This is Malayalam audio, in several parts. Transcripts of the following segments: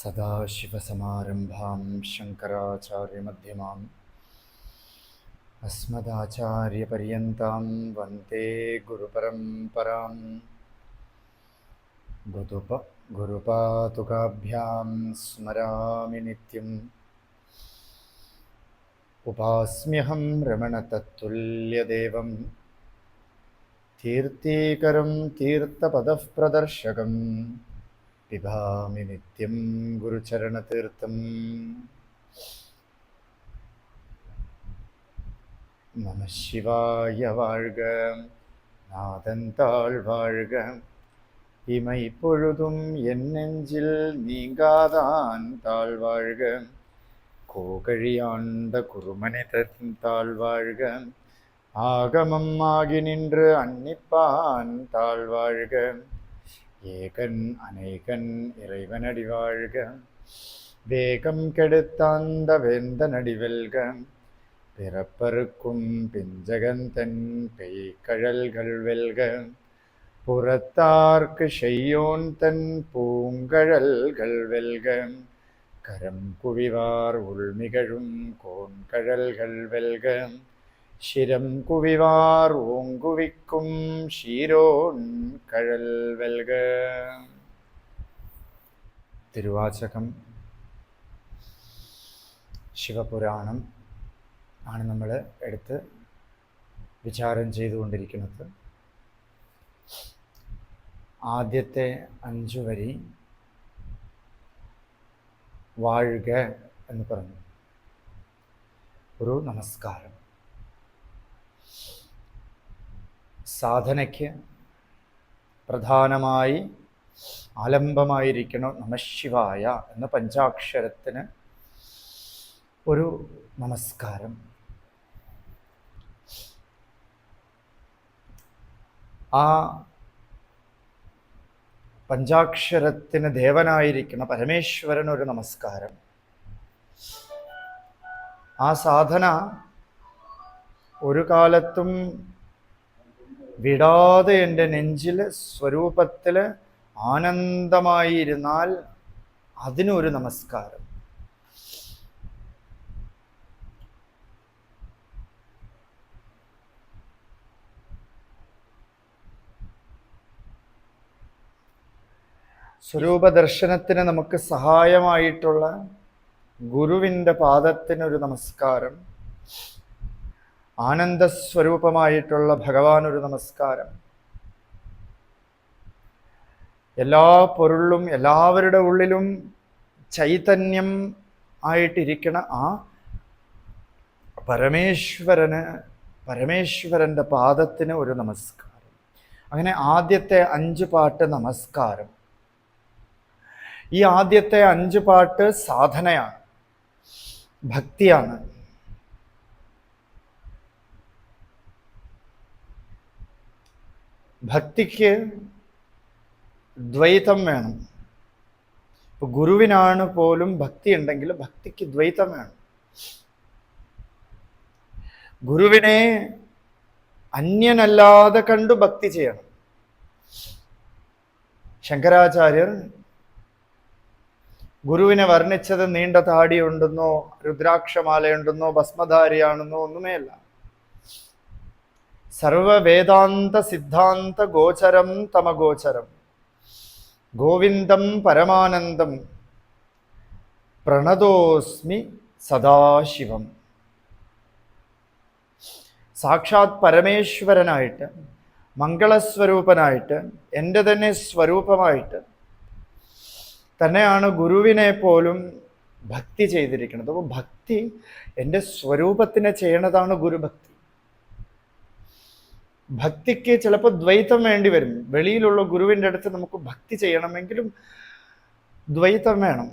सदाशिवसमारम्भां शङ्कराचार्यमध्यमाम्। अस्मदाचार्यपर्यन्तां वन्दे गुरुपरम्परां गुरुप गुरुपातुकाभ्यां स्मरामि नित्यम्। उपास्म्यहं रमणतत्तुल्यदेवं कीर्तीकरं तीर्थपदःप्रदर्शकम् பிபாமி நித்யம் குருச்சரண தீர்த்தம் நம சிவாய வாழ்க நாதந்தாள் வாழ்க இமை பொழுதும் என் நெஞ்சில் நீங்காதான் தாழ்வாழ்க கோகழியாண்ட குருமனிதன் தாழ்வாழ்க ஆகமம் ஆகி நின்று அன்னிப்பான் தாழ்வாழ்க ஏகன் அநேகன் இறைவனடி வாழ்க. வேகம் கெடுத்தாந்த வேந்த நடிவெல்க பிறப்பருக்கும் பிஞ்சகந்தன் பெய்கழல்கள் வெல்க. புறத்தார்க்கு செய்யோன் தன் பூங்கழல்கள் வெல்க. கரம் குவிவார் உள்மிகழும் கோன்கழல்கள் வெல்க. ശിരം കുവിവാറൂങ്കുവിക്കും ശീരോൺ കഴൽ വെൽക തിരുവാചകം. ശിവപുരാണം ആണ് നമ്മൾ എടുത്ത് വിചാരം ചെയ്തുകൊണ്ടിരിക്കുന്നത്. ആദ്യത്തെ അഞ്ചു വരി വാഴുക എന്ന് പറഞ്ഞു. ഒരു നമസ്കാരം. സാധനയ്ക്ക് പ്രധാനമായി ആലംബമായിരിക്കണം നമശിവായ എന്ന പഞ്ചാക്ഷരത്തിന് ഒരു നമസ്കാരം. ആ പഞ്ചാക്ഷരത്തിന് ദേവനായിരിക്കുന്ന പരമേശ്വരന് ഒരു നമസ്കാരം. ആ സാധന ഒരു കാലത്തും വിടാതെ എന്റെ നെഞ്ചിൽ സ്വരൂപത്തിൽ ആനന്ദമായി ഇരുന്നാൽ അതിനൊരു നമസ്കാരം. സ്വരൂപ ദർശനത്തിന് നമുക്ക് സഹായമായിട്ടുള്ള ഗുരുവിന്റെ പാദത്തിനൊരു നമസ്കാരം. ആനന്ദസ്വരൂപമായിട്ടുള്ള ഭഗവാൻ ഒരു നമസ്കാരം. എല്ലാ പൊരുളിലും എല്ലാവരുടെ ഉള്ളിലും ചൈതന്യം ആയിട്ടിരിക്കണ ആ പരമേശ്വരന് പരമേശ്വരന്റെ പാദത്തിന് ഒരു നമസ്കാരം. അങ്ങനെ ആദ്യത്തെ അഞ്ച് പാട്ട് നമസ്കാരം. ഈ ആദ്യത്തെ അഞ്ച് പാട്ട് സാധനയാണ് ഭക്തിയാണ്. ഭക്തിക്ക് ദ്വൈതം വേണം. ഇപ്പൊ ഗുരുവിനാണ് പോലും ഭക്തി ഉണ്ടെങ്കിൽ ഭക്തിക്ക് ദ്വൈതം വേണം. ഗുരുവിനെ അന്യനല്ലാതെ കണ്ടു ഭക്തി ചെയ്യണം. ശങ്കരാചാര്യർ ഗുരുവിനെ വർണിച്ചത് നീണ്ട താടിയുണ്ടെന്നോ രുദ്രാക്ഷമാലയുണ്ടെന്നോ ഭസ്മധാരിയാണെന്നോ ഒന്നുമേയല്ല. സർവവേദാന്ത സിദ്ധാന്ത ഗോചരം തമഗോചരം. ഗോവിന്ദം പരമാനന്ദം പ്രണതോസ്മി സദാശിവം. സാക്ഷാത് പരമേശ്വരനായിട്ട് മംഗളസ്വരൂപനായിട്ട് എന്റെ തന്നെ സ്വരൂപമായിട്ട് തന്നെയാണ് ഗുരുവിനെ പോലും ഭക്തി ചെയ്തിരിക്കുന്നത്. അപ്പോൾ ഭക്തി എന്റെ സ്വരൂപത്തിനെ ചെയ്യണതാണ് ഗുരുഭക്തി. ഭക്തിക്ക് ചിലപ്പോൾ ദ്വൈതം വേണ്ടി വരും. വെളിയിലുള്ള ഗുരുവിന്റെ അടുത്ത് നമുക്ക് ഭക്തി ചെയ്യണമെങ്കിലും ദ്വൈതം വേണം.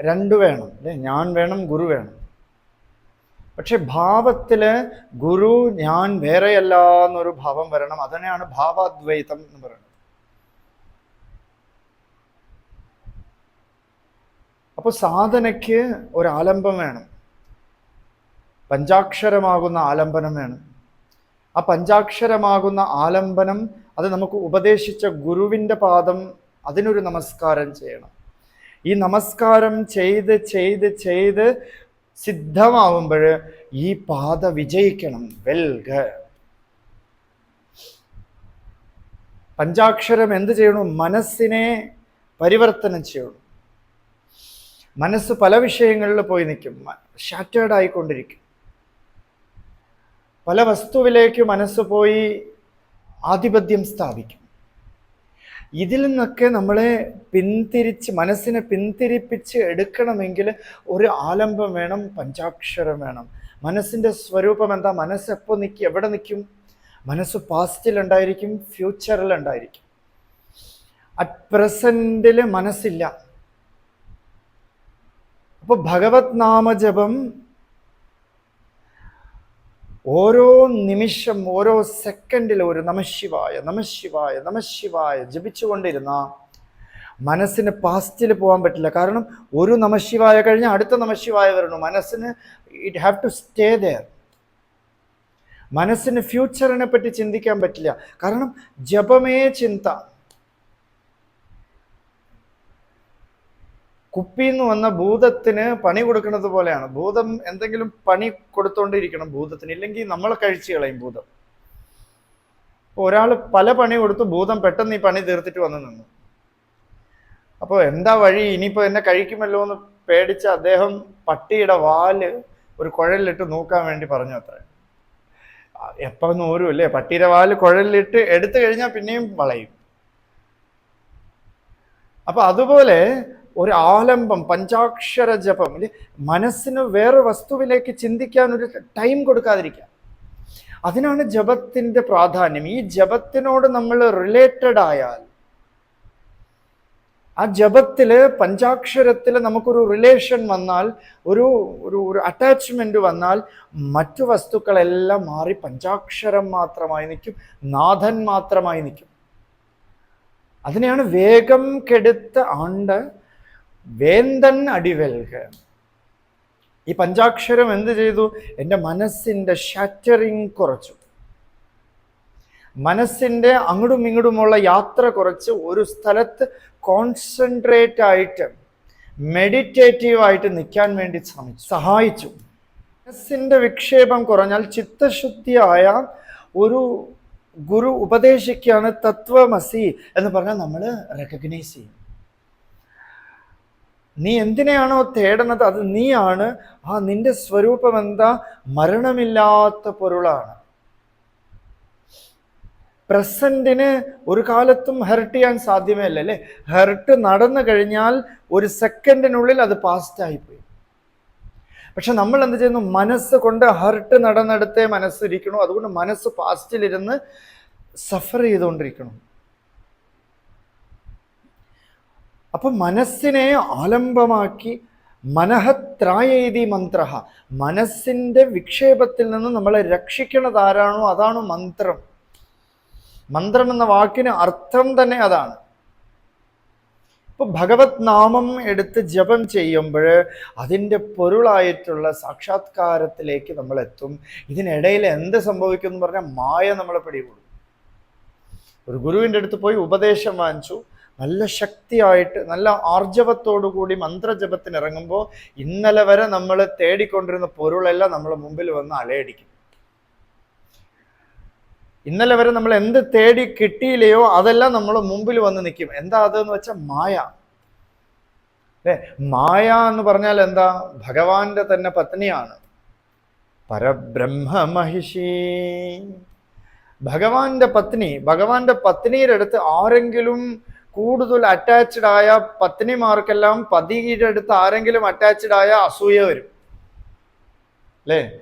രണ്ടു വേണം അല്ലേ? ഞാൻ വേണം ഗുരു വേണം. പക്ഷെ ഭാവത്തിൽ ഗുരു ഞാൻ വേറെയല്ല എന്നൊരു ഭാവം വരണം. അതിനെയാണ് ഭാവാദ്വൈതം എന്ന് പറയുന്നത്. അപ്പോൾ സാധനയ്ക്ക് ഒരാലംബം വേണം. പഞ്ചാക്ഷരമാകുന്ന ആലംബനം വേണം. ആ പഞ്ചാക്ഷരമാകുന്ന ആലംബനം അത് നമുക്ക് ഉപദേശിച്ച ഗുരുവിന്റെ പാദം അതിനൊരു നമസ്കാരം ചെയ്യണം. ഈ നമസ്കാരം ചെയ്ത് ചെയ്ത് ചെയ്ത് സിദ്ധമാവുമ്പോൾ ഈ പാത വിജയിക്കണം. വെൽഗ പഞ്ചാക്ഷരം എന്ത് ചെയ്യണം? മനസ്സിനെ പരിവർത്തനം ചെയ്യണം. മനസ്സ് പല വിഷയങ്ങളിൽ പോയി നിൽക്കും. ഷാറ്റേഡ് ആയിക്കൊണ്ടിരിക്കും. പല വസ്തുവിലേക്ക് മനസ്സ് പോയി ആധിപത്യം സ്ഥാപിക്കും. ഇതിൽ നിന്നൊക്കെ നമ്മളെ പിന്തിരിച്ച് മനസ്സിനെ പിന്തിരിപ്പിച്ച് എടുക്കണമെങ്കിൽ ഒരു ആലംബം വേണം പഞ്ചാക്ഷരം വേണം. മനസ്സിന്റെ സ്വരൂപം എന്താ? മനസ്സ് എപ്പോൾ നിൽക്കും എവിടെ നിൽക്കും മനസ്സ് പാസ്റ്റിലുണ്ടായിരിക്കും ഫ്യൂച്ചറിലുണ്ടായിരിക്കും അറ്റ് പ്രസന്റിൽ മനസ്സില്ല. അപ്പോൾ ഭഗവത് നാമജപം ഓരോ നിമിഷം ഓരോ സെക്കൻഡിൽ ഒരു നമശിവായ നമശിവായ നമശിവായ ജപിച്ചുകൊണ്ടിരുന്ന മനസ്സിന് പാസ്റ്റിൽ പോകാൻ പറ്റില്ല. കാരണം ഒരു നമശിവായ കഴിഞ്ഞാൽ അടുത്ത നമശിവായ വരണം. മനസ്സിന് it have to stay there മനസ്സിന് ഫ്യൂച്ചറിനെ പറ്റി ചിന്തിക്കാൻ പറ്റില്ല. കാരണം ജപമേ ചിന്ത. കുപ്പിന്ന് വന്ന ഭൂതത്തിന് പണി കൊടുക്കുന്നത് പോലെയാണ്. ഭൂതം എന്തെങ്കിലും പണി കൊടുത്തോണ്ടിരിക്കണം ഭൂതത്തിന്. ഇല്ലെങ്കിൽ നമ്മൾ കഴിച്ചു കളയും ഭൂതം. ഒരാൾ പല പണി കൊടുത്തു ഭൂതം പെട്ടെന്ന് ഈ പണി തീർത്തിട്ട് വന്നു നിന്നു. അപ്പോൾ എന്താ വഴി? ഇനിയിപ്പോൾ എന്നെ കഴിക്കുമല്ലോ എന്ന് പേടിച്ച അദ്ദേഹം പട്ടിയുടെ വാൽ ഒരു കുഴലിലിട്ട് നോക്കാൻ വേണ്ടി പറഞ്ഞു അത്ര. എപ്പം നൂരും പട്ടിയുടെ വാൽ കുഴലിലിട്ട് എടുത്തു കഴിഞ്ഞാൽ പിന്നെയും വളയും. അപ്പൊ അതുപോലെ ഒരു ആലംബം പഞ്ചാക്ഷര ജപം അല്ലെ? മനസ്സിന് വേറെ വസ്തുവിലേക്ക് ചിന്തിക്കാൻ ഒരു ടൈം കൊടുക്കാതിരിക്കുക. അതിനാണ് ജപത്തിന്റെ പ്രാധാന്യം. ഈ ജപത്തിനോട് നമ്മൾ റിലേറ്റഡ് ആയാൽ ആ ജപത്തിൽ പഞ്ചാക്ഷരത്തിൽ നമുക്കൊരു റിലേഷൻ വന്നാൽ ഒരു ഒരു ഒരു അറ്റാച്ച്മെന്റ് വന്നാൽ മറ്റു വസ്തുക്കളെല്ലാം മാറി പഞ്ചാക്ഷരം മാത്രമായി നിൽക്കും നാഥൻ മാത്രമായി നിൽക്കും. അതിനെയാണ് വേഗം കെടുത്ത ആണ്ട് വേന്തൻ അടിവെൽക. ഈ പഞ്ചാക്ഷരം എന്ത് ചെയ്തു? എന്റെ മനസ്സിന്റെ ഷാറ്ററിങ് കുറച്ചു. മനസ്സിന്റെ അങ്ങോട്ടും ഇങ്ങോട്ടുമുള്ള യാത്ര കുറച്ച് ഒരു സ്ഥലത്ത് കോൺസെൻട്രേറ്റ് ആയിട്ട് മെഡിറ്റേറ്റീവ് ആയിട്ട് നിൽക്കാൻ വേണ്ടി ശ്രമിച്ചു സഹായിച്ചു. മനസ്സിന്റെ വിക്ഷേപം കുറഞ്ഞാൽ ചിത്തശുദ്ധിയായ ഒരു ഗുരു ഉപദേശിക്കുകയാണ് തത്വമസി എന്ന് പറഞ്ഞാൽ നമ്മൾ റെക്കഗ്നൈസ് ചെയ്യും. നീ എന്തിനെയാണോ തേടുന്നത് അത് നീയാണ്. ആ നിന്റെ സ്വരൂപം എന്താ? മരണമില്ലാത്ത പൊരുളാണ്. പ്രസന്റിന് ഒരു കാലത്തും ഹെർട്ട് ചെയ്യാൻ സാധ്യമേ അല്ല? അല്ലേ ഹെർട്ട് നടന്നു കഴിഞ്ഞാൽ ഒരു സെക്കൻഡിനുള്ളിൽ അത് പാസ്റ്റ് ആയിപ്പോയി. പക്ഷെ നമ്മൾ എന്ത് ചെയ്യുന്നു? മനസ്സ് കൊണ്ട് ഹെർട്ട് നടന്നെടുത്തേ മനസ്സിരിക്കണു അതുകൊണ്ട് മനസ്സ് പാസ്റ്റിലിരുന്ന് സഫർ ചെയ്തുകൊണ്ടിരിക്കണം. അപ്പൊ മനസ്സിനെ ആലംബമാക്കി മനഹത്രായേതി മന്ത്ര മനസ്സിന്റെ വിക്ഷേപത്തിൽ നിന്ന് നമ്മളെ രക്ഷിക്കുന്നത് ആരാണോ അതാണ് മന്ത്രം. മന്ത്രം എന്ന വാക്കിന് അർത്ഥം തന്നെ അതാണ്. ഇപ്പൊ ഭഗവത് നാമം എടുത്ത് ജപം ചെയ്യുമ്പോൾ അതിന്റെ പൊരുളായിട്ടുള്ള സാക്ഷാത്കാരത്തിലേക്ക് നമ്മൾ എത്തും. ഇതിനിടയിൽ എന്ത് സംഭവിക്കും എന്ന് പറഞ്ഞാൽ മായ നമ്മളെ പിടികൂടും. ഒരു ഗുരുവിന്റെ അടുത്ത് പോയി ഉപദേശം വാങ്ങിച്ചു. നല്ല ശക്തിയായിട്ട് നല്ല ആർജവത്തോടു കൂടി മന്ത്രജപത്തിന് ഇറങ്ങുമ്പോൾ ഇന്നലെ വരെ നമ്മൾ തേടിക്കൊണ്ടിരുന്ന പൊരുളെല്ലാം നമ്മളെ മുമ്പിൽ വന്ന് അലയടിക്കും. ഇന്നലെ വരെ നമ്മൾ എന്ത് തേടി കിട്ടിയില്ലയോ അതെല്ലാം നമ്മൾ മുമ്പിൽ വന്ന് നിൽക്കും എന്താ അതെന്ന് വെച്ചാൽ മായ. അല്ലേ? മായ എന്ന് പറഞ്ഞാൽ എന്താ? ഭഗവാന്റെ തന്നെ പത്നിയാണ്. പരബ്രഹ്മ മഹിഷി ഭഗവാന്റെ പത്നി ഭഗവാന്റെ പത്നിയുടെ അടുത്ത് ആരെങ്കിലും കൂടുതൽ അറ്റാച്ച്ഡ് ആയ പത്നിമാർക്കെല്ലാം പതിയുടെ അടുത്ത് ആരെങ്കിലും അറ്റാച്ച്ഡ് ആയ അസൂയ വരും. അല്ലേ?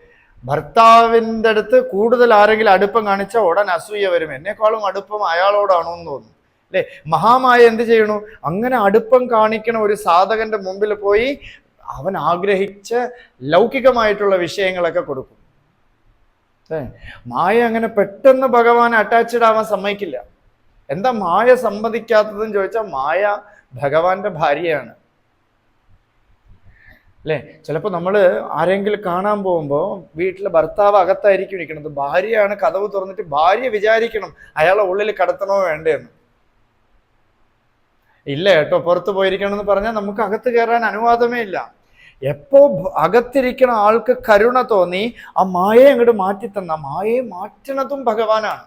ഭർത്താവിന്റെ അടുത്ത് കൂടുതൽ ആരെങ്കിലും അടുപ്പം കാണിച്ച ഉടൻ അസൂയ വരും. എന്നെക്കാളും അടുപ്പം അയാളോടാണോ എന്ന് തോന്നുന്നു. അല്ലേ? മഹാമായ എന്ത് ചെയ്യണു? അങ്ങനെ അടുപ്പം കാണിക്കണ ഒരു സാധകന്റെ മുമ്പിൽ പോയി അവൻ ആഗ്രഹിച്ച ലൗകികമായിട്ടുള്ള വിഷയങ്ങളൊക്കെ കൊടുക്കും. മായ അങ്ങനെ പെട്ടെന്ന് ഭഗവാൻ അറ്റാച്ച്ഡ് ആവാൻ സമ്മതിക്കില്ല. എന്താ മായ സമ്മതിക്കാത്തതെന്ന് ചോദിച്ചാൽ മായ ഭഗവാന്റെ ഭാര്യയാണ്. അല്ലേ? ചിലപ്പോൾ നമ്മൾ ആരെങ്കിലും കാണാൻ പോകുമ്പോൾ വീട്ടിലെ ഭർത്താവ് അകത്തായിരിക്കും ഇരിക്കുന്നത്. ഭാര്യയാണ് കഥവ് തുറന്നിട്ട് ഭാര്യ വിചാരിക്കണം അയാളെ ഉള്ളിൽ കടത്തണോ വേണ്ടേന്ന്. ഇല്ല കേട്ടോ പുറത്ത് പോയിരിക്കണം എന്ന് പറഞ്ഞാൽ നമുക്ക് അകത്ത് കയറാൻ അനുവാദമേ ഇല്ല. എപ്പോ അകത്തിരിക്കണ ആൾക്ക് കരുണ തോന്നി ആ മായയെ അങ്ങോട്ട് മാറ്റി തന്ന മായയെ മാറ്റണതും ഭഗവാനാണ്.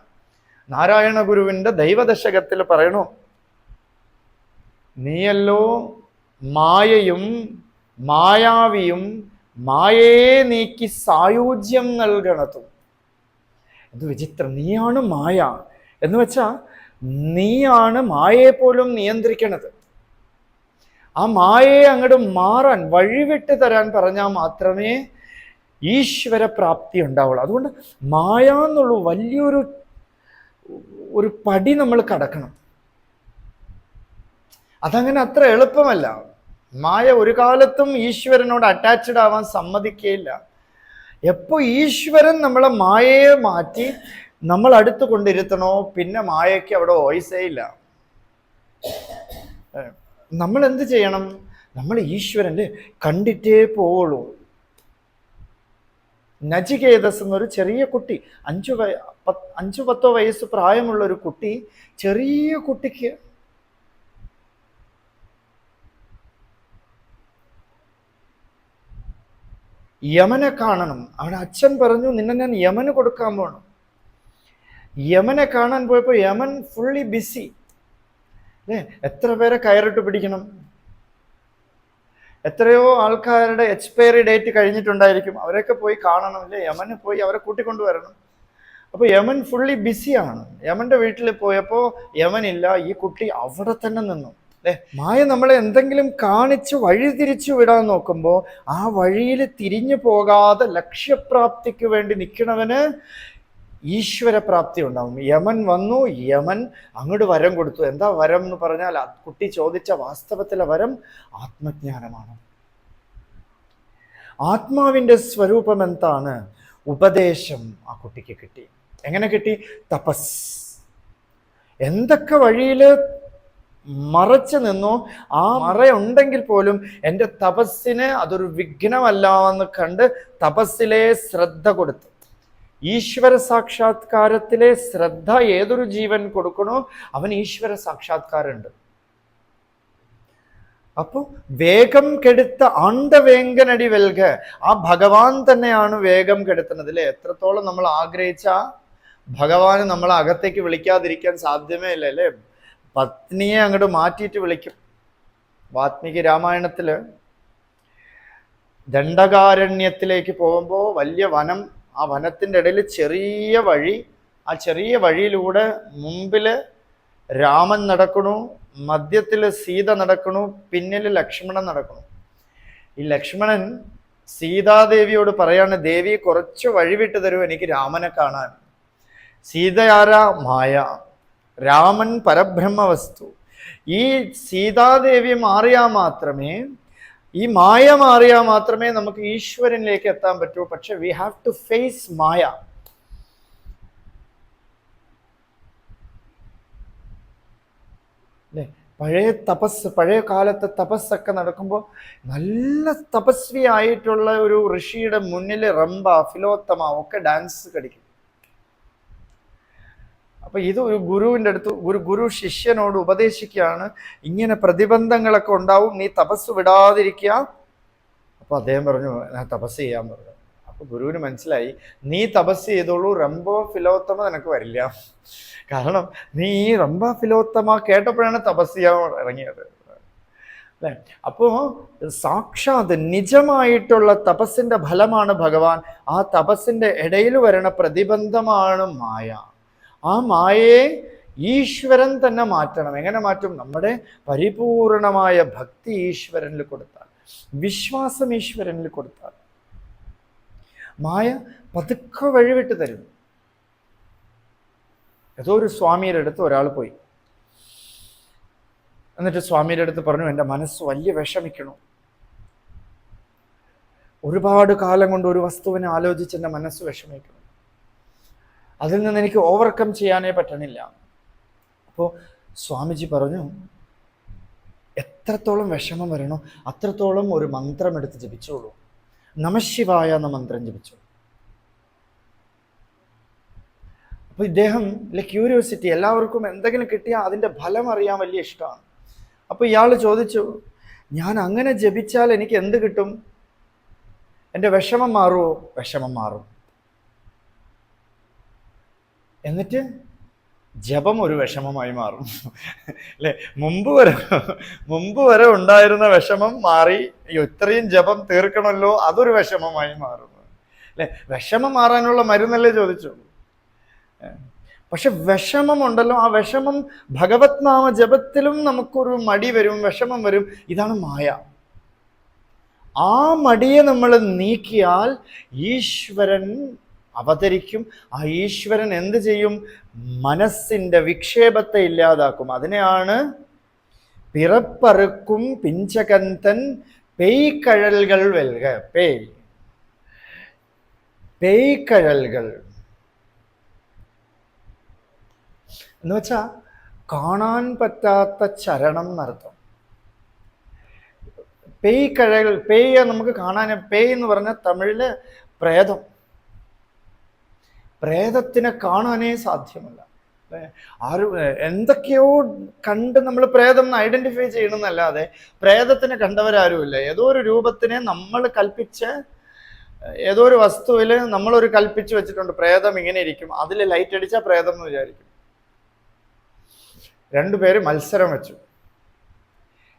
നാരായണ ഗുരുവിന്റെ ദൈവദശകത്തിൽ പറയണു നീയല്ലോ മായയും മായാവിയും മായയെ നീക്കി സായോജ്യം നൽകണതും. ഇത് വിചിത്രം നീയാണ് മായ എന്ന് വെച്ചാ നീയാണ് മായയെ പോലും നിയന്ത്രിക്കണത്. ആ മായയെ അങ്ങോട്ട് മാറാൻ വഴിവിട്ട് തരാൻ പറഞ്ഞാൽ മാത്രമേ ഈശ്വരപ്രാപ്തി ഉണ്ടാവുള്ളൂ. അതുകൊണ്ട് മായ എന്നുള്ള വലിയൊരു ഒരു പടി നമ്മൾ കടക്കണം. അതങ്ങനെ അത്ര എളുപ്പമല്ല. മായ ഒരു കാലത്തും ഈശ്വരനോട് അറ്റാച്ച്ഡ് ആവാൻ സമ്മതിക്കുകയില്ല എപ്പോ ഈശ്വരൻ നമ്മളെ മായയെ മാറ്റി നമ്മൾ അടുത്ത് കൊണ്ടിരുത്തണോ പിന്നെ മായയ്ക്ക് അവിടെ വോയിസേ ഇല്ല. നമ്മൾ എന്ത് ചെയ്യണം? നമ്മൾ ഈശ്വരന്റെ കണ്ടിട്ടേ പോവുള്ളൂ. നചികേതസ് എന്നൊരു ചെറിയ കുട്ടി അഞ്ചു വയ അഞ്ചു പത്തോ വയസ്സ് പ്രായമുള്ള ഒരു കുട്ടി ചെറിയ കുട്ടിക്ക് യമനെ കാണണം. അവിടെ അച്ഛൻ പറഞ്ഞു നിന്നെ ഞാൻ യമന് കൊടുക്കാൻ പോകണം യമനെ കാണാൻ പോയപ്പോൾ യമൻ ഫുള്ളി ബിസി അല്ലേ എത്ര പേരെ കയറിട്ട് പിടിക്കണം? എത്രയോ ആൾക്കാരുടെ എക്സ്പയറി ഡേറ്റ് കഴിഞ്ഞിട്ടുണ്ടായിരിക്കും. അവരൊക്കെ പോയി കാണണം അല്ലേ യമന് പോയി അവരെ കൂട്ടിക്കൊണ്ടുവരണം. അപ്പോൾ യമൻ ഫുള്ളി ബിസിയാണ് യമന്റെ വീട്ടിൽ പോയപ്പോൾ യമനില്ല ഈ കുട്ടി അവിടെ തന്നെ നിന്നു. അല്ലേ മായ നമ്മളെ എന്തെങ്കിലും കാണിച്ച് വഴി തിരിച്ചു വിടാൻ നോക്കുമ്പോൾ ആ വഴിയിൽ തിരിഞ്ഞു പോകാതെ ലക്ഷ്യപ്രാപ്തിക്ക് വേണ്ടി നിൽക്കണവന് ഈശ്വരപ്രാപ്തി ഉണ്ടാവും. യമൻ വന്നു യമൻ അങ്ങോട്ട് വരം കൊടുത്തു. എന്താ വരം എന്ന് പറഞ്ഞാൽ കുട്ടി ചോദിച്ച വാസ്തവത്തിലെ വരം ആത്മജ്ഞാനമാണ്. ആത്മാവിന്റെ സ്വരൂപം എന്താണ് ഉപദേശം ആ കുട്ടിക്ക് കിട്ടി. എങ്ങനെ കിട്ടി? തപസ്. എന്തൊക്കെ വഴിയിൽ മറച്ചു നിന്നോ? ആ മറയുണ്ടെങ്കിൽ പോലും എന്റെ തപസ്സിന് അതൊരു വിഘ്നമല്ല എന്ന് കണ്ട് തപസ്സിലെ ശ്രദ്ധ കൊടുത്തു. ഈശ്വര സാക്ഷാത്കാരത്തിലെ ശ്രദ്ധ ഏതൊരു ജീവൻ കൊടുക്കണോ അവൻ ഈശ്വര സാക്ഷാത്കാരമുണ്ട്. അപ്പോൾ വേഗം കെടുത്ത ആണ്ടവേങ്കനടി വെൽക ആ ഭഗവാൻ തന്നെയാണ് വേഗം കെടുത്തുന്നത് അല്ലേ എത്രത്തോളം നമ്മൾ ആഗ്രഹിച്ച ഭഗവാന് നമ്മളെ അകത്തേക്ക് വിളിക്കാതിരിക്കാൻ സാധ്യമേ ഇല്ല അല്ലേ? പത്നിയെ അങ്ങോട്ട് മാറ്റിയിട്ട് വിളിക്കും. വാത്മീകി രാമായണത്തിൽ ദണ്ഡകാരണ്യത്തിലേക്ക് പോകുമ്പോൾ വലിയ വനം ആ വനത്തിന്റെ ഇടയിൽ ചെറിയ വഴി ആ ചെറിയ വഴിയിലൂടെ മുമ്പിൽ രാമൻ നടക്കണു മധ്യത്തിൽ സീത നടക്കണു പിന്നിൽ ലക്ഷ്മണൻ നടക്കണു. ഈ ലക്ഷ്മണൻ സീതാദേവിയോട് പറയാണ് ദേവി കുറച്ച് വഴി വിട്ടു തരൂ എനിക്ക് രാമനെ കാണാൻ. സീതയാര മായ? രാമൻ പരബ്രഹ്മ വസ്തു ഈ സീതാദേവി മാറിയാൽ മാത്രമേ ഈ മായ മാറിയാൽ മാത്രമേ നമുക്ക് ഈശ്വരനിലേക്ക് എത്താൻ പറ്റൂ. പക്ഷെ വി ഹാവ് ടു ഫേസ് മായ. പഴയ തപസ് പഴയ കാലത്തെ തപസ്സൊക്കെ നടക്കുമ്പോൾ നല്ല തപസ്വി ആയിട്ടുള്ള ഒരു ഋഷിയുടെ മുന്നിൽ റംബ ഫിലോത്തമ ഒക്കെ ഡാൻസ് കളിക്കും. അപ്പൊ ഇത് ഒരു ഗുരുവിന്റെ അടുത്ത് ഒരു ഗുരു ശിഷ്യനോട് ഉപദേശിക്കുകയാണ്. ഇങ്ങനെ പ്രതിബന്ധങ്ങളൊക്കെ ഉണ്ടാവും. നീ തപസ് വിടാതിരിക്കുക. അപ്പോൾ അദ്ദേഹം പറഞ്ഞു ഞാൻ തപസ് ചെയ്യാൻ പറഞ്ഞു. അപ്പൊ ഗുരുവിന് മനസ്സിലായി നീ തപസ് ചെയ്തോളൂ. റംബോ ഫിലോത്തമ നിനക്ക് വരില്ല. കാരണം നീ ഈ റംബ ഫിലോത്തമ കേട്ടപ്പോഴാണ് തപസ് ചെയ്യാൻ ഇറങ്ങിയത്. അല്ലേ? അപ്പോ സാക്ഷാത് നിജമായിട്ടുള്ള തപസ്സിന്റെ ഫലമാണ് ഭഗവാൻ. ആ തപസ്സിന്റെ ഇടയിൽ വരണ പ്രതിബന്ധമാണ് മായ. ആ മായയെ ഈശ്വരൻ തന്നെ മാറ്റണം. എങ്ങനെ മാറ്റും? നമ്മുടെ പരിപൂർണമായ ഭക്തി ഈശ്വരനിൽ കൊടുത്താൽ വിശ്വാസം ഈശ്വരനിൽ കൊടുത്താൽ. മായ പതുക്കെ വഴിവിട്ട് തരും. ഏതോ ഒരു സ്വാമിയുടെ അടുത്ത് ഒരാൾ പോയി. എന്നിട്ട് സ്വാമിയുടെ അടുത്ത് പറഞ്ഞു എന്റെ മനസ്സ് വലിയ വിഷമിക്കണു. ഒരുപാട് കാലം കൊണ്ട് ഒരു വസ്തുവിനെ ആലോചിച്ച് എന്റെ മനസ്സ് വിഷമിക്കണം. അതിൽ നിന്ന് എനിക്ക് ഓവർകം ചെയ്യാനേ പറ്റണില്ല. അപ്പോൾ സ്വാമിജി പറഞ്ഞു എത്രത്തോളം വിഷമം വരണോ അത്രത്തോളം ഒരു മന്ത്രം എടുത്ത് ജപിച്ചോളൂ. നമശിവായ എന്ന മന്ത്രം ജപിച്ചു അപ്പോൾ ഇദ്ദേഹം ക്യൂരിയോസിറ്റി എല്ലാവർക്കും എന്തെങ്കിലും കിട്ടിയാൽ അതിന്റെ ഫലം അറിയാൻ വലിയ ഇഷ്ടമാണ്. അപ്പോൾ ഇയാൾ ചോദിച്ചു ഞാൻ അങ്ങനെ ജപിച്ചാൽ എനിക്ക് എന്ത് കിട്ടും? എന്റെ വിഷമം മാറുമോ വിഷമം മാറും. എന്നിട്ട് ജപം ഒരു വിഷമമായി മാറും. അല്ലെ? മുമ്പ് വരെ മുമ്പ് വരെ ഉണ്ടായിരുന്ന വിഷമം മാറി ഇത്രയും ജപം തീർക്കണമല്ലോ അതൊരു വിഷമമായി മാറും അല്ലെ? വിഷമം മാറാനുള്ള മരുന്നല്ലേ ചോദിച്ചു ഏ. പക്ഷെ വിഷമമുണ്ടല്ലോ ആ വിഷമം ഭഗവത് നാമ ജപത്തിലും നമുക്കൊരു മടി വരും വിഷമം വരും. ഇതാണ് മായ. ആ മടിയെ നമ്മൾ നീക്കിയാൽ ഈശ്വരൻ അവതരിക്കും. ആ ഈശ്വരൻ എന്ത് ചെയ്യും? മനസ്സിന്റെ വിക്ഷേപത്തെ ഇല്ലാതാക്കും. അതിനെയാണ് പിറപ്പറുക്കും പിഞ്ചകന്തൻ പെയ്ക്കഴൽകൾ വെൽക. പേയ്. പെയ്ക്കഴലുകൾ എന്ന് കാണാൻ പറ്റാത്ത ചരണം എന്നർത്ഥം. പേയ് പേയ് നമുക്ക് കാണാൻ പേയ് എന്ന് പറഞ്ഞാൽ തമിഴിൽ പ്രേതം. പ്രേതത്തിനെ കാണാനേ സാധ്യമല്ല. ആര് എന്തൊക്കെയോ കണ്ട് നമ്മൾ പ്രേതം എന്ന് ഐഡന്റിഫൈ ചെയ്യണമെന്നല്ലാതെ പ്രേതത്തിനെ കണ്ടവരാരുമില്ല. ഏതോ ഒരു രൂപത്തിനെ നമ്മൾ കൽപ്പിച്ച് ഏതോ ഒരു വസ്തുവിൽ നമ്മളൊരു കൽപ്പിച്ച് വെച്ചിട്ടുണ്ട്. പ്രേതം ഇങ്ങനെ ഇരിക്കും. അതിൽ ലൈറ്റ് അടിച്ചാൽ പ്രേതം എന്ന് വിചാരിക്കും. രണ്ടുപേര് മത്സരം വെച്ചു.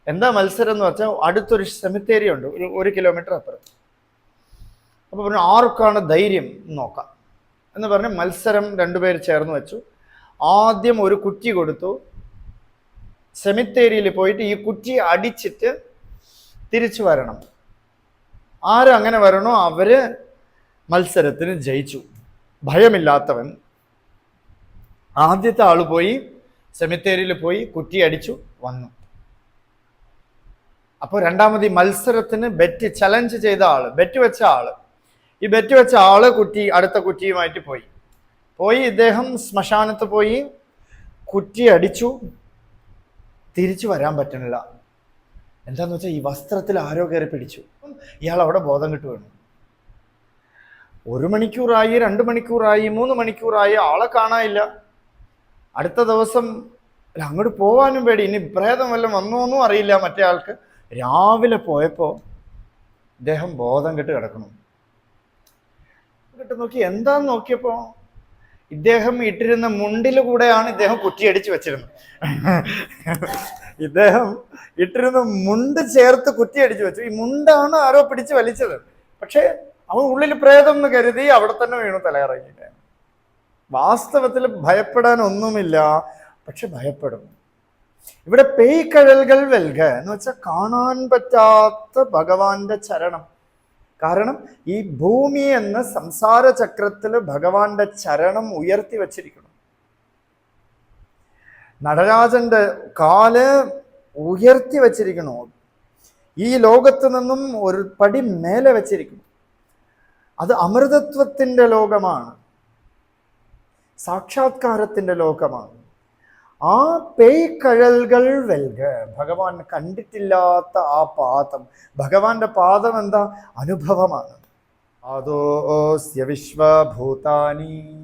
എന്താ മത്സരം എന്ന് വെച്ചാൽ അടുത്തൊരു സെമിത്തേരി ഉണ്ട്. ഒരു ഒരു കിലോമീറ്റർ അപ്പുറം. അപ്പോൾ പറഞ്ഞു ആർക്കാണ് ധൈര്യം നോക്കാം. എന്ന് പറഞ്ഞ് മത്സരം രണ്ടുപേർ ചേർന്ന് വെച്ചു. ആദ്യം ഒരു കുറ്റി കൊടുത്തു. സെമിത്തേരിയിൽ പോയിട്ട് ഈ കുറ്റി അടിച്ചിട്ട് തിരിച്ചു വരണം. ആരും അങ്ങനെ വരണോ അവർ മത്സരത്തിന് ജയിച്ചു. ഭയമില്ലാത്തവൻ. ആദ്യത്തെ ആൾ പോയി സെമിത്തേരിയിൽ പോയി കുറ്റി അടിച്ചു വന്നു. അപ്പോൾ രണ്ടാമത് ഈ മത്സരത്തിന് ബെറ്റ് ചലഞ്ച് ചെയ്ത ആൾ ബെറ്റ് വെച്ച ആൾ. ഈ ബെറ്റ് വെച്ച ആൾ കുറ്റി അടുത്ത കുറ്റിയുമായിട്ട് പോയി. പോയി ഇദ്ദേഹം ശ്മശാനത്ത് പോയി കുറ്റി അടിച്ചു. തിരിച്ചു വരാൻ പറ്റണില്ല. എന്താന്ന് വെച്ചാൽ ഈ വസ്ത്രത്തിൽ ആരോ കയറി പിടിച്ചു. ഇയാൾ അവിടെ ബോധം കിട്ടു വീണു ഒരു മണിക്കൂറായി രണ്ട് മണിക്കൂറായി മൂന്ന് മണിക്കൂറായി ആളെ കാണാനില്ല. അടുത്ത ദിവസം അങ്ങോട്ട് പോവാനും പേടി. ഇനി പ്രേതം വല്ലതും വന്നോന്നും അറിയില്ല മറ്റേ ആൾക്ക്. രാവിലെ പോയപ്പോൾ ഇദ്ദേഹം ബോധം കെട്ട് കിടക്കണം കെട്ട് നോക്കി. എന്താന്ന് നോക്കിയപ്പോ ഇദ്ദേഹം ഇട്ടിരുന്ന മുണ്ടിൽ കൂടെയാണ് ഇദ്ദേഹം കുറ്റിയടിച്ച് വെച്ചിരുന്നത്. ഇദ്ദേഹം ഇട്ടിരുന്ന മുണ്ട് ചേർത്ത് കുറ്റിയടിച്ച് വെച്ചു. ഈ മുണ്ടാണ് ആരോ പിടിച്ച് വലിച്ചത്. പക്ഷേ അവൻ ഉള്ളിൽ പ്രേതം എന്ന് കരുതി അവിടെ തന്നെ വീണു തലയിറങ്ങി വാസ്തവത്തിൽ ഭയപ്പെടാൻ ഒന്നുമില്ല പക്ഷെ ഭയപ്പെടും. ഇവിടെ പേയ്ക്കഴൽകൾ വെൽക എന്ന് വെച്ചാൽ കാണാൻ പറ്റാത്ത ഭഗവാന്റെ ചരണം. കാരണം ഈ ഭൂമി എന്ന സംസാര ചക്രത്തിൽ ഭഗവാന്റെ ചരണം ഉയർത്തി വച്ചിരിക്കണം നടരാജന്റെ കാൽ ഉയർത്തി വച്ചിരിക്കണോ ഈ ലോകത്ത് നിന്നും ഒരു പടി മേലെ വെച്ചിരിക്കുന്നു. അത് അമൃതത്വത്തിന്റെ ലോകമാണ്. സാക്ഷാത്കാരത്തിന്റെ ലോകമാണ്. ആ പേയ്ക്കഴൽകൾ വെൽക. ഭഗവാൻ കണ്ടിട്ടില്ലാത്ത ആ പാദം. ഭഗവാന്റെ പാദം എന്താ? അനുഭവമാണ്. പാദോസ്യ വിശ്വഭൂതാനി.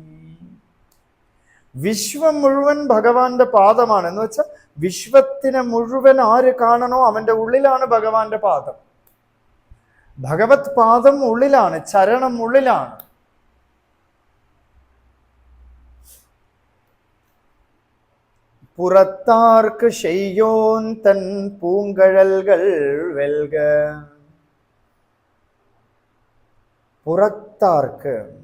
വിശ്വം മുഴുവൻ ഭഗവാന്റെ പാദമാണ്. എന്ന് വെച്ചാൽ വിശ്വത്തിനെ മുഴുവൻ ആര് കാണണോ അവന്റെ ഉള്ളിലാണ് ഭഗവാന്റെ പാദം. ഭഗവത് പാദം ഉള്ളിലാണ് ചരണം ഉള്ളിലാണ്. പുറത്താർക്ക് ഷെയ്യോൻ തൻ പൂങ്കഴൽകൾ വെൽക. പുറത്താർക്ക്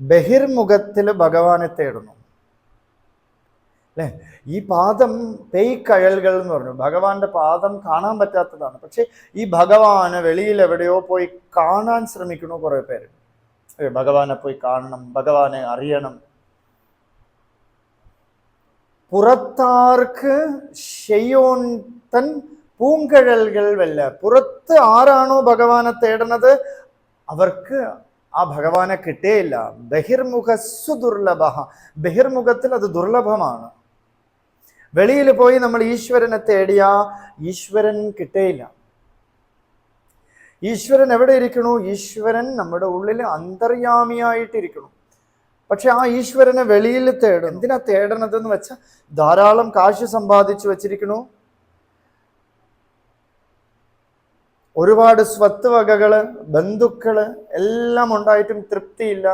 ബഹിർമുഖത്തിൽ ഭഗവാനെ തേടുന്നു. അല്ലേ? ഈ പാദം പെയ്ക്കഴൽകൾ എന്ന് പറഞ്ഞു. ഭഗവാന്റെ പാദം കാണാൻ പറ്റാത്തതാണ്. പക്ഷെ ഈ ഭഗവാന് വെളിയിൽ എവിടെയോ പോയി കാണാൻ ശ്രമിക്കണു കുറെ പേര്. ഭഗവാനെ പോയി കാണണം ഭഗവാനെ അറിയണം. പുറത്താർക്ക് ഷെയ്യോൻ തൻ പൂങ്കഴൽകൾ വല്ല. പുറത്ത് ആരാണോ ഭഗവാനെ തേടണത് അവർക്ക് ആ ഭഗവാനെ കിട്ടേയില്ല. ബഹിർമുഖ സുദുർലഭ. ബഹിർമുഖത്തിൽ അത് ദുർലഭമാണ്. വെളിയിൽ പോയി നമ്മൾ ഈശ്വരനെ തേടിയാ ഈശ്വരൻ കിട്ടേയില്ല. ഈശ്വരൻ എവിടെ ഇരിക്കണു? ഈശ്വരൻ നമ്മുടെ ഉള്ളിൽ അന്തർയാമിയായിട്ടിരിക്കണു. പക്ഷെ ആ ഈശ്വരനെ വെളിയിൽ തേടും എന്തിനാ തേടണതെന്ന് വെച്ചാൽ ധാരാളം കാശ് സമ്പാദിച്ചു വെച്ചിരിക്കണു ഒരുപാട് സ്വത്ത് വകകൾ ബന്ധുക്കൾ എല്ലാം ഉണ്ടായിട്ടും തൃപ്തിയില്ല.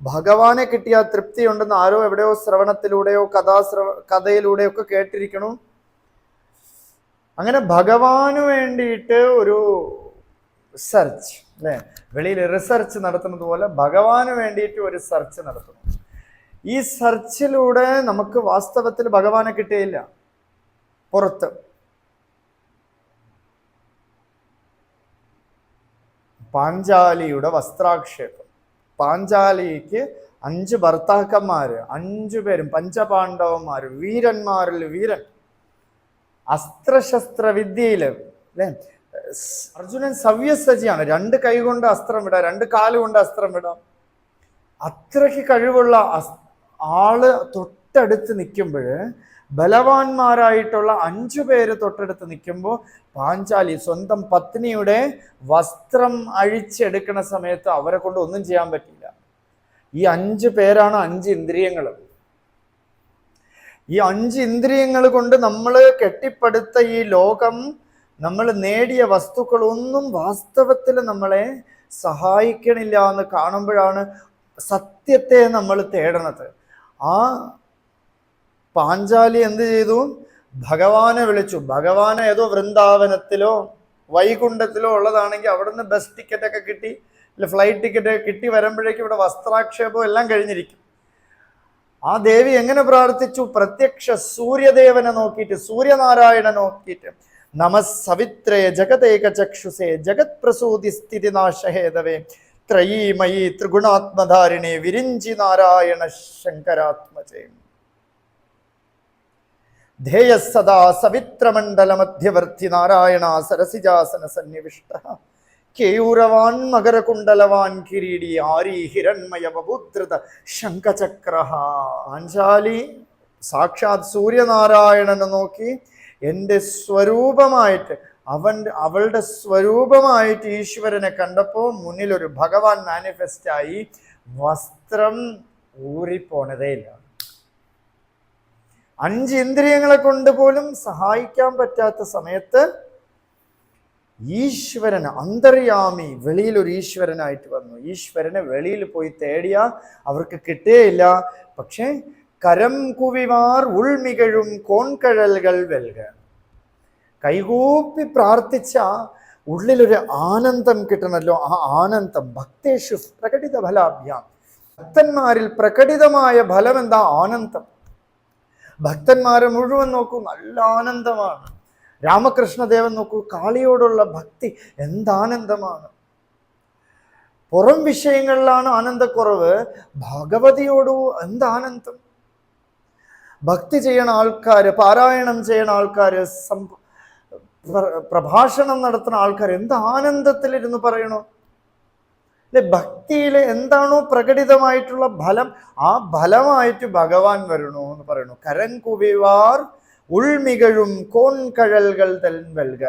ഭഗവാനെ കിട്ടിയ തൃപ്തി ഉണ്ടെന്ന് ആരോ എവിടെയോ ശ്രവണത്തിലൂടെയോ കഥാശ്രവ കഥയിലൂടെയോ ഒക്കെ കേട്ടിരിക്കണു അങ്ങനെ ഭഗവാന് വേണ്ടിയിട്ട് ഒരു സെർച്ച് അല്ലേ വെളിയിൽ റിസർച്ച് നടത്തുന്നത് പോലെ ഭഗവാന് വേണ്ടിയിട്ട് ഒരു സെർച്ച് നടത്തുന്നു. ഈ സെർച്ചിലൂടെ നമുക്ക് വാസ്തവത്തിൽ ഭഗവാനെ കിട്ടിയില്ല. പുറത്ത്. പാഞ്ചാലിയുടെ വസ്ത്രാക്ഷേപം പാഞ്ചാലിക്ക് അഞ്ച് ഭർത്താക്കന്മാര് അഞ്ചു പേരും പഞ്ചപാണ്ഡവന്മാര് വീരന്മാരിൽ വീരൻ. അസ്ത്രശസ്ത്ര വിദ്യയിൽ അല്ലേ അർജുനൻ സവ്യസജിയാണ്. രണ്ട് കൈ കൊണ്ട് അസ്ത്രം വിടാം രണ്ട് കാൽ കൊണ്ട് അസ്ത്രം വിടാം അത്രയ്ക്ക് കഴിവുള്ള ആൾ തൊട്ടടുത്ത് നിൽക്കുമ്പോൾ ബലവാന്മാരായിട്ടുള്ള അഞ്ചു പേര് തൊട്ടടുത്ത് നിൽക്കുമ്പോൾ പാഞ്ചാലി സ്വന്തം പത്നിയുടെ വസ്ത്രം അഴിച്ചെടുക്കുന്ന സമയത്ത് അവരെ കൊണ്ട് ഒന്നും ചെയ്യാൻ പറ്റില്ല ഈ അഞ്ച് പേരാണ് അഞ്ച് ഇന്ദ്രിയങ്ങൾ. ഈ അഞ്ച് ഇന്ദ്രിയങ്ങൾ കൊണ്ട് നമ്മൾ കെട്ടിപ്പടുത്ത ഈ ലോകം നമ്മൾ നേടിയ വസ്തുക്കളൊന്നും വാസ്തവത്തിൽ നമ്മളെ സഹായിക്കണില്ല എന്ന് കാണുമ്പോഴാണ് സത്യത്തെ നമ്മൾ തേടണത്. ആ പാഞ്ചാലി എന്ത് ചെയ്തു? ഭഗവാനെ വിളിച്ചു. ഭഗവാനെ ഏതോ വൃന്ദാവനത്തിലോ വൈകുണ്ഠത്തിലോ ഉള്ളതാണെങ്കിൽ അവിടുന്ന് ബസ് ടിക്കറ്റ് ഒക്കെ കിട്ടി അല്ലെ ഫ്ലൈറ്റ് ടിക്കറ്റ് ഒക്കെ കിട്ടി വരുമ്പോഴേക്കും ഇവിടെ വസ്ത്രാക്ഷേപം എല്ലാം കഴിഞ്ഞിരിക്കും. ആ ദേവി എങ്ങനെ പ്രാർത്ഥിച്ചു? പ്രത്യക്ഷ സൂര്യദേവനെ നോക്കിയിട്ട് സൂര്യനാരായണനെ നോക്കിയിട്ട്. നമ ജഗതേകചക്ഷുസേ ജഗതേക ചക്ഷുസേ ജഗത് പ്രസൂതി സ്ഥിതി നാശഹേതവേ ത്രയീമയി ത്രിഗുണാത്മധാരിണി വിരിഞ്ചി നാരായണ ശങ്കരാത്മജേ ധേയ സദാ സവിത്രമണ്ഡല മധ്യവർത്തി നാരായണ സരസിജാസന സന്നിവിഷ്ട കേയൂരവാൻ മകരകുണ്ടലവാൻ കിരീടി ആരി ഹിരൺമയ ബബുദ്രത ശംഖചക്ര പാഞ്ചാലി സാക്ഷാത് സൂര്യനാരായണനെ നോക്കി എന്റെ സ്വരൂപമായിട്ട് അവൻ അവളുടെ സ്വരൂപമായിട്ട് ഈശ്വരനെ കണ്ടപ്പോൾ മുന്നിൽ ഒരു ഭഗവാൻ മാനിഫെസ്റ്റ് ആയി വസ്ത്രം ഊറിപ്പോണതേയില്ല അഞ്ച് ഇന്ദ്രിയങ്ങളെ കൊണ്ട് പോലും സഹായിക്കാൻ പറ്റാത്ത സമയത്ത് ഈശ്വരൻ അന്തര്യാമി വെളിയിൽ ഒരു ഈശ്വരനായിട്ട് വന്നു. ഈശ്വരനെ വെളിയിൽ പോയി തേടിയ അവർക്ക് കിട്ടേയില്ല പക്ഷേ കരം കുവിമാർ ഉൾമികഴും കോൺകഴലുകൾ വെൽക. കൈകൂപ്പി പ്രാർത്ഥിച്ച ഉള്ളിലൊരു ആനന്ദം കിട്ടണമല്ലോ ആ ആനന്ദം ഭക്തേഷു പ്രകടിത ഫലാഭ്യാം. ഭക്തന്മാരിൽ പ്രകടിതമായ ഫലം എന്താ ആനന്ദം. ഭക്തന്മാരെ മുഴുവൻ നോക്കൂ നല്ല ആനന്ദമാണ്. രാമകൃഷ്ണദേവൻ നോക്കൂ കാളിയോടുള്ള ഭക്തി എന്താനന്ദമാണ് പുറം വിഷയങ്ങളിലാണ് ആനന്ദക്കുറവ്. ഭഗവതിയോടോ എന്താനന്ദം ഭക്തി ചെയ്യണ ആൾക്കാർ പാരായണം ചെയ്യണ ആൾക്കാർ പ്രഭാഷണം നടത്തുന്ന ആൾക്കാർ എന്ത് ആനന്ദത്തിലിരുന്ന് പറയണോ? അല്ലെ ഭക്തിയിൽ എന്താണോ പ്രകടിതമായിട്ടുള്ള ഫലം ആ ഫലമായിട്ട് ഭഗവാൻ വരണോ എന്ന് പറയണു. കരൻ കുവിവാർ ഉൾമികഴും കോൺകഴൽകൾ തെൽവൽക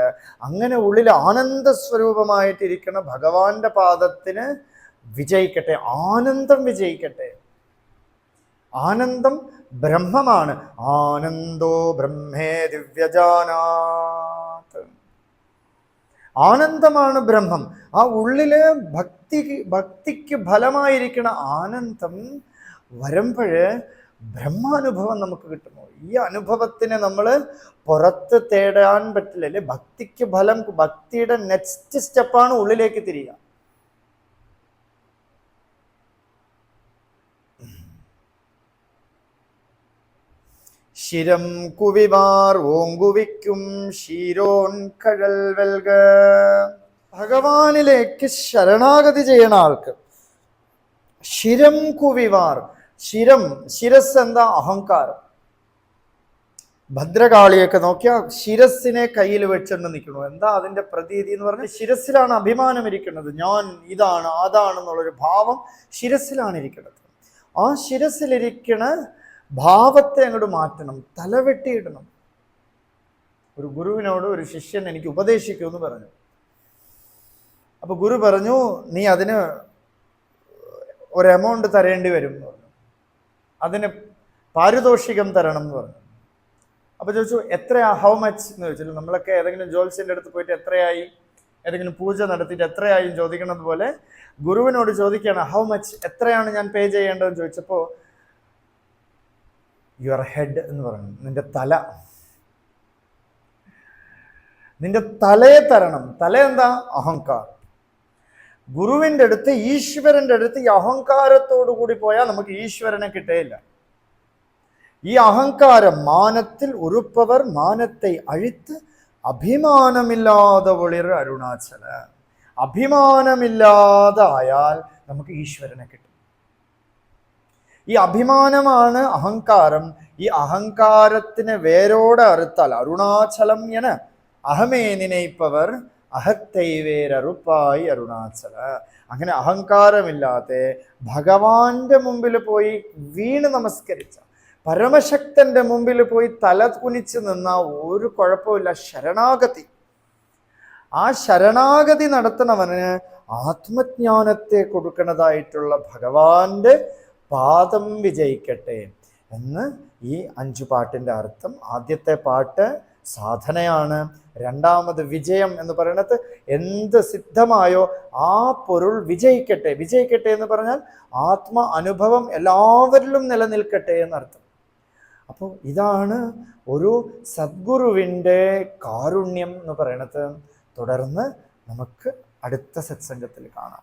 അങ്ങനെ ഉള്ളിൽ ആനന്ദ സ്വരൂപമായിട്ടിരിക്കുന്ന ഭഗവാന്റെ പാദത്തിന് വിജയിക്കട്ടെ ആനന്ദം വിജയിക്കട്ടെ. ആനന്ദം ബ്രഹ്മമാണ്. ആനന്ദോ ബ്രഹ്മേ ദിവ്യജാനാത്. ആനന്ദമാണ് ബ്രഹ്മം. ആ ഉള്ളിലെ ഭക്തി ഭക്തിക്ക് ഫലമായിരിക്കുന്ന ആനന്ദം വരുമ്പോഴ് ബ്രഹ്മാനുഭവം നമുക്ക് കിട്ടുമോ ഈ അനുഭവത്തിനെ നമ്മൾ പുറത്ത് തേടാൻ പറ്റില്ല. അല്ലെ ഭക്തിക്ക് ഫലം ഭക്തിയുടെ നെക്സ്റ്റ് സ്റ്റെപ്പാണ് ഉള്ളിലേക്ക് തിരിയുക. ശിരം കുവിമാർ ഓങ്കുവിക്കും ശീരോൻ കഴൽ വെൽക ഭഗവാനിലേക്ക് ശരണാഗതി ചെയ്യണ ആൾക്ക് ശിരം കുവിവാർ. ശിരം ശിരസ് എന്താ? അഹങ്കാരം. ഭദ്രകാളിയൊക്കെ നോക്കിയാൽ ശിരസിനെ കയ്യിൽ വെച്ചുകൊണ്ട് നിൽക്കണു എന്താ അതിന്റെ പ്രതീതി എന്ന് പറഞ്ഞാൽ ശിരസിലാണ് അഭിമാനം ഇരിക്കുന്നത്. ഞാൻ ഇതാണ് അതാണെന്നുള്ളൊരു ഭാവം ശിരസിലാണ് ഇരിക്കുന്നത്. ആ ശിരസിലിരിക്കണ ഭാവത്തെ അങ്ങോട്ട് മാറ്റണം തലവെട്ടിയിടണം. ഒരു ഗുരുവിനോട് ഒരു ശിഷ്യൻ എനിക്ക് ഉപദേശിക്കുമെന്ന് പറഞ്ഞു. അപ്പോൾ ഗുരു പറഞ്ഞു നീ അതിന് ഒരു എമൗണ്ട് തരേണ്ടി വരും എന്ന് പറഞ്ഞു. അതിന് പാരിതോഷികം തരണം എന്ന് പറഞ്ഞു. അപ്പോൾ ചോദിച്ചു എത്രയാ? ഹൗ മച്ച് എന്ന് ചോദിച്ചു. നമ്മളൊക്കെ ഏതെങ്കിലും ജോത്സ്യന്റെ അടുത്ത് പോയിട്ട് എത്രയായി? ഏതെങ്കിലും പൂജ നടത്തിയിട്ട് എത്രയായും ചോദിക്കണം പോലെ ഗുരുവിനോട് ചോദിക്കുകയാണ് ഹൗ മച്ച് എത്രയാണ് ഞാൻ പേ ചെയ്യേണ്ടതെന്ന്? ചോദിച്ചപ്പോൾ യുവർ ഹെഡ് എന്ന് പറയുന്നത് നിന്റെ തല. നിന്റെ തലയെ തരണം. തല എന്താ? അഹങ്കാർ ഗുരുവിന്റെ അടുത്ത് ഈശ്വരന്റെ അടുത്ത് ഈ അഹങ്കാരത്തോടു കൂടി പോയാൽ നമുക്ക് ഈശ്വരനെ കിട്ടേയില്ല. ഈ അഹങ്കാരം മാനത്തിൽ ഉറുപ്പവർ മാനത്തെ അഴിത്ത് അഭിമാനമില്ലാതെ ഒളിർ അരുണാചല. അഭിമാനമില്ലാതെ നമുക്ക് ഈശ്വരനെ കിട്ടും ഈ അഭിമാനമാണ് അഹങ്കാരം. ഈ അഹങ്കാരത്തിന് വേരോടെ അറുത്താൽ അരുണാചലം എന അഹമേ നിനയിപ്പവർ അഹത്തൈവേരറുപ്പായി അരുണാചല. അങ്ങനെ അഹങ്കാരമില്ലാതെ ഭഗവാന്റെ മുമ്പിൽ പോയി വീണ് നമസ്കരിച്ച പരമശക്തന്റെ മുമ്പിൽ പോയി തല കുനിച്ച് നിന്ന ഒരു കുഴപ്പമില്ല ശരണാഗതി. ആ ശരണാഗതി നടത്തണവന് ആത്മജ്ഞാനത്തെ കൊടുക്കുന്നതായിട്ടുള്ള ഭഗവാന്റെ പാദം വിജയിക്കട്ടെ എന്ന് ഈ അഞ്ചു പാട്ടിന്റെ അർത്ഥം. ആദ്യത്തെ പാട്ട് സാധനയാണ് രണ്ടാമത് വിജയം എന്ന് പറയുന്നത് എന്ത് സിദ്ധമായോ ആ പൊരുൾ വിജയിക്കട്ടെ വിജയിക്കട്ടെ എന്ന് പറഞ്ഞാൽ ആത്മ അനുഭവം എല്ലാവരിലും നിലനിൽക്കട്ടെ എന്നർത്ഥം. അപ്പോൾ ഇതാണ് ഒരു സദ്ഗുരുവിന്റെ കാരുണ്യം എന്ന് പറയണത്. തുടർന്ന് നമുക്ക് അടുത്ത സത്സംഗത്തിൽ കാണാം.